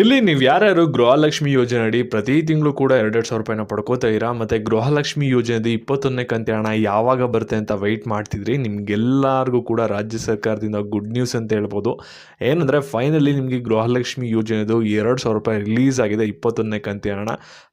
ಇಲ್ಲಿ ನೀವು ಯಾರ್ಯಾರು ಗೃಹಲಕ್ಷ್ಮಿ ಯೋಜನೆ ಅಡಿ ಪ್ರತಿ ತಿಂಗಳು ಕೂಡ ಎರಡೆರಡು ಸಾವಿರ ರೂಪಾಯಿನ ಪಡ್ಕೋತಾ ಇರಾ ಮತ್ತು ಗೃಹಲಕ್ಷ್ಮಿ ಯೋಜನೆದು ಇಪ್ಪತ್ತೊಂದನೇ ಕಂತೆ ಹಣ ಯಾವಾಗ ಬರುತ್ತೆ ಅಂತ ವೆಯ್ಟ್ ಮಾಡ್ತಿದ್ರಿ. ನಿಮ್ಗೆಲ್ಲರಿಗೂ ಕೂಡ ರಾಜ್ಯ ಸರ್ಕಾರದಿಂದ ಗುಡ್ ನ್ಯೂಸ್ ಅಂತ ಹೇಳ್ಬೋದು. ಏನಂದರೆ ಫೈನಲಿ ನಿಮಗೆ ಗೃಹಲಕ್ಷ್ಮಿ ಯೋಜನೆದು ಎರಡು ಸಾವಿರ ರೂಪಾಯಿ ರಿಲೀಸ್ ಆಗಿದೆ ಇಪ್ಪತ್ತೊಂದನೇ ಕಂತೆ ಹಣ.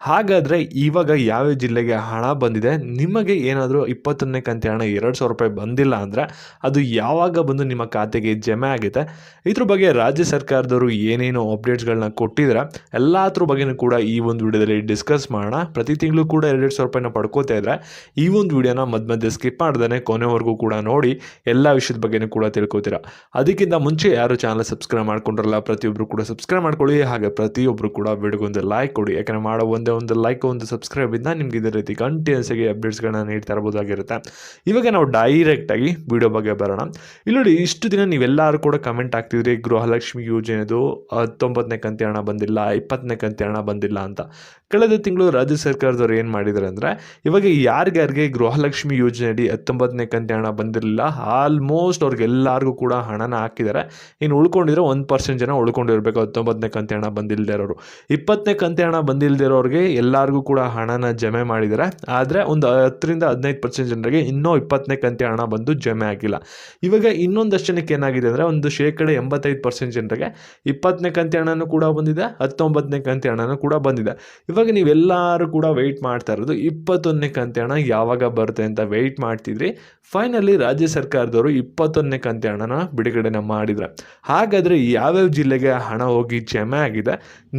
ಹಾಗಾದರೆ ಇವಾಗ ಯಾವ್ಯಾವ ಜಿಲ್ಲೆಗೆ ಹಣ ಬಂದಿದೆ? ನಿಮಗೆ ಏನಾದರೂ ಇಪ್ಪತ್ತೊಂದನೇ ಕಂತೆ ಹಣ ಎರಡು ಸಾವಿರ ರೂಪಾಯಿ ಬಂದಿಲ್ಲ ಅಂದರೆ ಅದು ಯಾವಾಗ ಬಂದು ನಿಮ್ಮ ಖಾತೆಗೆ ಜಮೆ ಆಗುತ್ತೆ? ಇದ್ರ ಬಗ್ಗೆ ರಾಜ್ಯ ಸರ್ಕಾರದವರು ಏನೇನು ಅಪ್ಡೇಟ್ಸ್ಗಳನ್ನ ಕೊಟ್ಟಿದ್ದಾರೆ ಎಲ್ಲದ್ರ ಬಗ್ಗೆನೂ ಕೂಡ ಈ ಒಂದು ವಿಡಿಯೋದಲ್ಲಿ ಡಿಸ್ಕಸ್ ಮಾಡೋಣ. ಪ್ರತಿ ತಿಂಗಳು ಕೂಡ ಎರಡು ಸಾವಿರ ರೂಪಾಯಿನ ಪಡ್ಕೋತಾ ಇದ್ರೆ, ಈ ಒಂದು ವಿಡಿಯೋನ ಮಧ್ಯ ಮಧ್ಯೆ ಸ್ಕಿಪ್ ಮಾಡ್ದೇ ಕೊನೆವರೆಗೂ ಕೂಡ ನೋಡಿ, ಎಲ್ಲ ವಿಷಯದ ಬಗ್ಗೆನೂ ಕೂಡ ತಿಳ್ಕೊತೀರಾ. ಅದಕ್ಕಿಂತ ಮುಂಚೆ ಯಾರು ಚಾನಲ್ ಸಬ್ಸ್ಕ್ರೈಬ್ ಮಾಡ್ಕೊಂಡ್ರಲ್ಲ ಪ್ರತಿಯೊಬ್ಬರು ಕೂಡ ಸಬ್ಸ್ಕ್ರೈಬ್ ಮಾಡ್ಕೊಳ್ಳಿ. ಹಾಗೆ ಪ್ರತಿಯೊಬ್ಬರು ಕೂಡ ವಿಡಿಯೋಗೊಂದು ಲೈಕ್ ಕೊಡಿ. ಯಾಕಂದರೆ ಮಾಡೋ ಒಂದೇ ಒಂದು ಲೈಕ್ ಒಂದು ಸಬ್ಸ್ಕ್ರೈಬ್ ಇಂದ ನಿಮ್ಗೆ ಇದೇ ರೀತಿ ಕಂಟಿನ್ಯೂಸ್ ಆಗಿ ಅಪ್ಡೇಟ್ಸ್ಗಳನ್ನ ನೀಡ್ತಾ ಇರ್ಬೋದಾಗಿರುತ್ತೆ ಇವಾಗ ನಾವು ಡೈರೆಕ್ಟಾಗಿ ವಿಡಿಯೋ ಬಗ್ಗೆ ಬರೋಣ. ಇಲ್ಲಿ ನೋಡಿ, ಇಷ್ಟು ದಿನ ನೀವೆಲ್ಲರೂ ಕೂಡ ಕಮೆಂಟ್ ಆಗ್ತಿದ್ರಿ ಗೃಹಲಕ್ಷ್ಮಿ ಯೋಜನೆದು ಹತ್ತೊಂಬತ್ತನೇ ಕಂತಿ ಹಣ ಬಂದಿಲ್ಲ, ಇಪ್ಪತ್ತನೇ ಕಂತಿ ಹಣ ಬಂದಿಲ್ಲ ಅಂತ. ಕಳೆದ ತಿಂಗಳು ರಾಜ್ಯ ಸರ್ಕಾರದವ್ರು ಏನು ಮಾಡಿದ್ದಾರೆ ಅಂದರೆ, ಇವಾಗ ಯಾರಿಗ್ಯಾರಿಗೆ ಗೃಹಲಕ್ಷ್ಮಿ ಯೋಜನೆಯಡಿ ಹತ್ತೊಂಬತ್ತನೇ ಕಂತಿ ಹಣ ಬಂದಿರಲಿಲ್ಲ ಆಲ್ಮೋಸ್ಟ್ ಅವ್ರಿಗೆಲ್ಲರಿಗೂ ಕೂಡ ಹಣನ ಹಾಕಿದ್ದಾರೆ ಇನ್ನು ಉಳ್ಕೊಂಡಿರೋ ಒಂದು ಪರ್ಸೆಂಟ್ ಜನ ಉಳ್ಕೊಂಡಿರಬೇಕು, ಹತ್ತೊಂಬತ್ತನೇ ಕಂತಿ ಹಣ ಬಂದಿಲ್ಲದೆ ಇರೋರು. ಇಪ್ಪತ್ತನೇ ಕಂತಿ ಹಣ ಬಂದಿಲ್ಲದೆ ಇರೋರಿಗೆ ಎಲ್ಲರಿಗೂ ಕೂಡ ಹಣನ ಜಮೆ ಮಾಡಿದ್ದಾರೆ ಆದರೆ ಒಂದು ಹತ್ತರಿಂದ ಹದಿನೈದು ಪರ್ಸೆಂಟ್ ಜನರಿಗೆ ಇನ್ನೂ ಇಪ್ಪತ್ತನೇ ಕಂತಿ ಹಣ ಬಂದು ಜಮೆ ಆಗಿಲ್ಲ. ಇವಾಗ ಇನ್ನೊಂದಷ್ಟು ಜನಕ್ಕೆ ಏನಾಗಿದೆ ಅಂದರೆ, ಒಂದು ಶೇಕಡ ಎಂಬತ್ತೈದು ಪರ್ಸೆಂಟ್ ಜನರಿಗೆ ಇಪ್ಪತ್ತನೇ ಕಂತಿ ಹಣನೂ ಕೂಡ ಬಂದಿದೆ, ಹತ್ತೊಂಬತ್ತನೇ ಕಂತೆ ಹಣನೂ ಕೂಡ ಬಂದಿದೆ. ಇವಾಗ ನೀವೆಲ್ಲರೂ ಕೂಡ ವೆಯ್ಟ್ ಮಾಡ್ತಾ ಇರೋದು, ಇಪ್ಪತ್ತೊಂದನೇ ಕಂತೆ ಹಣ ಯಾವಾಗ ಬರುತ್ತೆ ಅಂತ ವೆಯ್ಟ್ ಮಾಡ್ತಿದ್ರಿ. ಫೈನಲಿ ರಾಜ್ಯ ಸರ್ಕಾರದವರು ಇಪ್ಪತ್ತೊಂದನೇ ಕಂತೆ ಹಣನ ಬಿಡುಗಡೆನ ಮಾಡಿದ್ರೆ. ಹಾಗಾದರೆ ಯಾವ್ಯಾವ ಜಿಲ್ಲೆಗೆ ಹಣ ಹೋಗಿ ಜಮೆ ಆಗಿದೆ?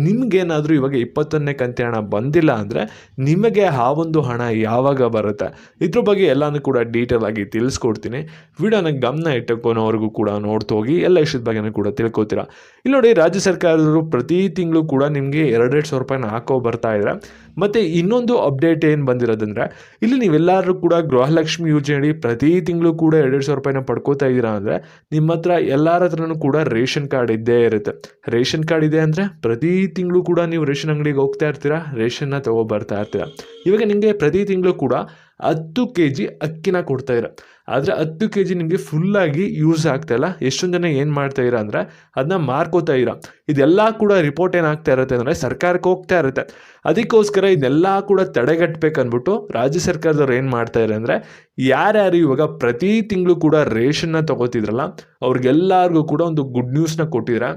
ನಿಮಗೇನಾದರೂ ಇವಾಗ ಇಪ್ಪತ್ತೊಂದನೇ ಕಂತೆ ಹಣ ಬಂದಿಲ್ಲ ಅಂದರೆ ನಿಮಗೆ ಆ ಒಂದು ಹಣ ಯಾವಾಗ ಬರುತ್ತೆ? ಇದ್ರ ಬಗ್ಗೆ ಎಲ್ಲನೂ ಕೂಡ ಡೀಟೇಲ್ ಆಗಿ ತಿಳಿಸ್ಕೊಡ್ತೀನಿ. ವಿಡಿಯೋನ ಗಮನ ಇಟ್ಟುಕೊನೋವರೆಗೂ ಕೂಡ ನೋಡ್ತೋಗಿ ಎಲ್ಲ ವಿಷಯದ ಬಗ್ಗೆನೂ ಕೂಡ ತಿಳ್ಕೊತೀರಾ? ಇಲ್ಲಿ ನೋಡಿ ರಾಜ್ಯ ಸರ್ಕಾರದವರು ಪ್ರತಿ ತಿಂಗಳು ಕೂಡ ನಿಮಗೆ ಎರಡೆರಡು ಸಾವಿರ ರೂಪಾಯಿನ ಹಾಕೋ ಬರ್ತಾ ಇದ್ರೆ. ಮತ್ತು ಇನ್ನೊಂದು ಅಪ್ಡೇಟ್ ಏನು ಬಂದಿರೋದಂದರೆ, ಇಲ್ಲಿ ನೀವೆಲ್ಲರೂ ಕೂಡ ಗೃಹಲಕ್ಷ್ಮಿ ಯೋಜನೆಯಡಿ ಪ್ರತಿ ತಿಂಗಳು ಕೂಡ ಎರಡೆರಡು ಸಾವಿರ ರೂಪಾಯಿನ ಪಡ್ಕೋತಾ ಇದ್ದೀರಾ ಅಂದರೆ, ನಿಮ್ಮ ಹತ್ರ ಎಲ್ಲರ ಹತ್ರನೂ ಕೂಡ ರೇಷನ್ ಕಾರ್ಡ್ ಇದ್ದೇ ಇರುತ್ತೆ. ರೇಷನ್ ಕಾರ್ಡ್ ಇದೆ ಅಂದರೆ ಪ್ರತಿ ತಿಂಗಳು ಕೂಡ ನೀವು ರೇಷನ್ ಅಂಗಡಿಗೆ ಹೋಗ್ತಾ ಇರ್ತೀರಾ, ರೇಷನ್ನ ತೊಗೊಬರ್ತಾ ಇರ್ತೀರಾ. ಇವಾಗ ನಿಮಗೆ ಪ್ರತಿ ತಿಂಗಳು ಕೂಡ ಹತ್ತು ಕೆ ಜಿ ಅಕ್ಕಿನ ಕೊಡ್ತಾ ಇರ. ಆದರೆ ಹತ್ತು ಕೆ ಜಿ ನಿಮಗೆ ಫುಲ್ಲಾಗಿ ಯೂಸ್ ಆಗ್ತಾಯಿಲ್ಲ ಎಷ್ಟೊಂದು ಜನ ಏನು ಮಾಡ್ತಾ ಇರ ಅಂದರೆ ಅದನ್ನ ಮಾರ್ಕೋತಾ ಇರ. ಇದೆಲ್ಲ ಕೂಡ ರಿಪೋರ್ಟ್ ಏನಾಗ್ತಾ ಇರುತ್ತೆ ಅಂದರೆ ಸರ್ಕಾರಕ್ಕೆ ಹೋಗ್ತಾ ಇರುತ್ತೆ. ಅದಕ್ಕೋಸ್ಕರ ಇದೆಲ್ಲ ಕೂಡ ತಡೆಗಟ್ಟಬೇಕು ಅಂದ್ಬಿಟ್ಟು ರಾಜ್ಯ ಸರ್ಕಾರದವ್ರು ಏನು ಮಾಡ್ತಾ ಇರೋ ಅಂದರೆ ಯಾರ್ಯಾರು ಇವಾಗ ಪ್ರತಿ ತಿಂಗಳು ಕೂಡ ರೇಷನ್ನ ತೊಗೋತಿದ್ರಲ್ಲ, ಅವ್ರಿಗೆಲ್ಲರಿಗೂ ಕೂಡ ಒಂದು ಗುಡ್ ನ್ಯೂಸ್ನ ಕೊಟ್ಟಿದ್ದಾರೆ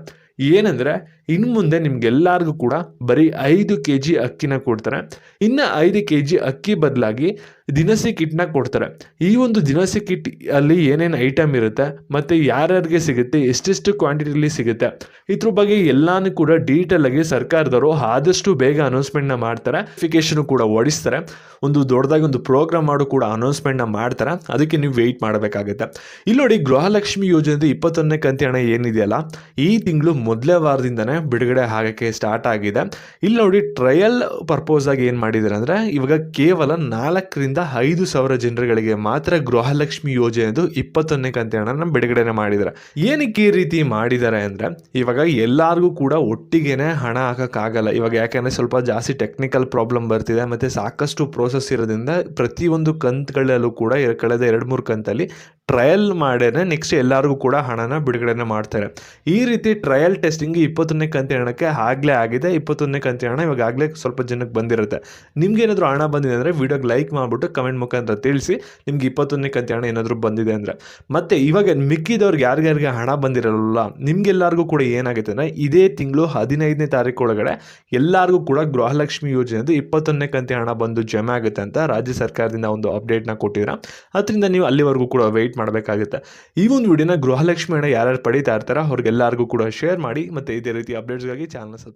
ಏನಂದರೆ ಇನ್ನು ಮುಂದೆ ನಿಮಗೆಲ್ಲರಿಗೂ ಕೂಡ ಬರೀ ಐದು ಕೆ ಜಿ ಅಕ್ಕಿನ ಕೊಡ್ತಾರೆ. ಇನ್ನು ಐದು ಕೆ ಜಿ ಅಕ್ಕಿ ಬದಲಾಗಿ ದಿನಸಿ ಕಿಟ್ನ ಕೊಡ್ತಾರೆ. ಈ ಒಂದು ದಿನಸಿ ಕಿಟ್ ಅಲ್ಲಿ ಏನೇನು ಐಟಮ್ ಇರುತ್ತೆ, ಮತ್ತು ಯಾರ್ಯಾರಿಗೆ ಸಿಗುತ್ತೆ, ಎಷ್ಟೆಷ್ಟು ಕ್ವಾಂಟಿಟಿಲಿ ಸಿಗುತ್ತೆ, ಇದ್ರ ಬಗ್ಗೆ ಎಲ್ಲಾನು ಕೂಡ ಡೀಟೇಲ್ ಆಗಿ ಸರ್ಕಾರದವರು ಆದಷ್ಟು ಬೇಗ ಅನೌನ್ಸ್ಮೆಂಟ್ನ ಮಾಡ್ತಾರೆ. ಫಿಕೇಶನ್ ಕೂಡ ಓಡಿಸ್ತಾರೆ. ಒಂದು ದೊಡ್ಡದಾಗಿ ಒಂದು ಪ್ರೋಗ್ರಾಮ್ ಮಾಡು ಕೂಡ ಅನೌನ್ಸ್ಮೆಂಟ್ನ ಮಾಡ್ತಾರೆ. ಅದಕ್ಕೆ ನೀವು ವೆಯ್ಟ್ ಮಾಡಬೇಕಾಗುತ್ತೆ. ಇಲ್ಲಿ ನೋಡಿ ಗೃಹಲಕ್ಷ್ಮಿ ಯೋಜನೆದು ಇಪ್ಪತ್ತೊಂದನೇ ಕಂತಿ ಹಣ ಏನಿದೆಯಲ್ಲ, ಈ ತಿಂಗಳು ಮೊದಲೇ ವಾರದಿಂದನೇ ಬಿಡುಗಡೆ ಆಗೋಕ್ಕೆ ಸ್ಟಾರ್ಟ್ ಆಗಿದೆ. ಇಲ್ಲಿ ನೋಡಿ ಟ್ರಯಲ್ ಪರ್ಪೋಸ್ ಆಗಿ ಏನು ಮಾಡಿದ್ದಾರೆ ಅಂದರೆ, ಇವಾಗ ಕೇವಲ ನಾಲ್ಕರಿಂದ ಐದು ಸಾವಿರ ಜನರುಗಳಿಗೆ ಮಾತ್ರ ಗೃಹಲಕ್ಷ್ಮಿ ಯೋಜನೆದು ಇಪ್ಪತ್ತೊಂದನೇ ಕಂತಿ ಹಣನ ಬಿಡುಗಡೆನೆ ಮಾಡಿದ್ದಾರೆ. ಏನಕ್ಕೆ ಈ ರೀತಿ ಮಾಡಿದ್ದಾರೆ ಅಂದರೆ, ಇವಾಗ ಎಲ್ಲರಿಗೂ ಕೂಡ ಒಟ್ಟಿಗೆನೆ ಹಣ ಹಾಕೋಕ್ಕಾಗಲ್ಲ. ಇವಾಗ ಯಾಕೆಂದರೆ ಸ್ವಲ್ಪ ಜಾಸ್ತಿ ಟೆಕ್ನಿಕಲ್ ಪ್ರಾಬ್ಲಮ್ ಬರ್ತಿದೆ, ಮತ್ತು ಸಾಕಷ್ಟು ಪ್ರೋಸೆಸ್ ಇರೋದ್ರಿಂದ ಪ್ರತಿಯೊಂದು ಕಂತುಗಳಲ್ಲೂ ಕೂಡ ಕಳೆದ ಎರಡು ಮೂರು ಕಂತಲ್ಲಿ ಟ್ರಯಲ್ ಮಾಡೇ ನೆಕ್ಸ್ಟ್ ಎಲ್ಲರಿಗೂ ಕೂಡ ಹಣನ ಬಿಡುಗಡೆನೆ ಮಾಡ್ತಾರೆ. ಈ ರೀತಿ ಟ್ರಯಲ್ ಟೆಸ್ಟಿಂಗ್ ಇಪ್ಪತ್ತೊಂದನೇ ಕಂತಿನ ಹಣಕ್ಕೆ ಆಗಲೇ ಆಗಿದೆ. ಇಪ್ಪತ್ತೊಂದನೇ ಕಂತಿನ ಹಣ ಇವಾಗ ಆಗಲೇ ಸ್ವಲ್ಪ ಜನಕ್ಕೆ ಬಂದಿರುತ್ತೆ. ನಿಮ್ಗೆ ಏನಾದರೂ ಹಣ ಬಂದಿದೆ ಅಂದರೆ ವೀಡಿಯೋಗೆ ಲೈಕ್ ಮಾಡಿಬಿಟ್ಟು ಕಮೆಂಟ್ ಮುಖಾಂತರ ತಿಳಿಸಿ ನಿಮ್ಗೆ ಇಪ್ಪತ್ತೊಂದನೇ ಕಂತಿ ಹಣ ಏನಾದರೂ ಬಂದಿದೆ ಅಂದರೆ. ಮತ್ತೆ ಇವಾಗ ಮಿಕ್ಕಿದವ್ರಿಗೆ ಯಾರ್ಯಾರಿಗೆ ಹಣ ಬಂದಿರಲ್ಲ, ನಿಮ್ಗೆಲ್ಲರಿಗೂ ಕೂಡ ಏನಾಗುತ್ತೆ ಅಂದರೆ ಇದೇ ತಿಂಗಳು ಹದಿನೈದನೇ ತಾರೀಕು ಒಳಗಡೆ ಎಲ್ಲರಿಗೂ ಕೂಡ ಗೃಹಲಕ್ಷ್ಮಿ ಯೋಜನೆದು ಇಪ್ಪತ್ತೊಂದನೇ ಕಂತಿ ಹಣ ಬಂದು ಜಮೆ ಆಗುತ್ತೆ ಅಂತ ರಾಜ್ಯ ಸರ್ಕಾರದಿಂದ ಒಂದು ಅಪ್ಡೇಟ್ನ ಕೊಟ್ಟಿದ್ರೆ. ಅದರಿಂದ ನೀವು ಅಲ್ಲಿವರೆಗೂ ಕೂಡ ವೆಯ್ಟ್ ಮಾಡಬೇಕಾಗುತ್ತೆ. ಈ ಒಂದು ವಿಡಿಯೋನ ಗೃಹಲಕ್ಷ್ಮಿ ಯಾರ್ಯಾರು ಪಡೀತಾ ಇರ್ತಾರೋ ಅವ್ರಿಗೆಲ್ಲರಿಗೂ ಕೂಡ ಶೇರ್ ಮಾಡಿ ಮತ್ತು ಇದೇ ರೀತಿ ಅಪ್ಡೇಟ್ಸ್ಗಾಗಿ ಚಾನಲ್ ಸಬ್ಸ್ಕ್ರೈಬ್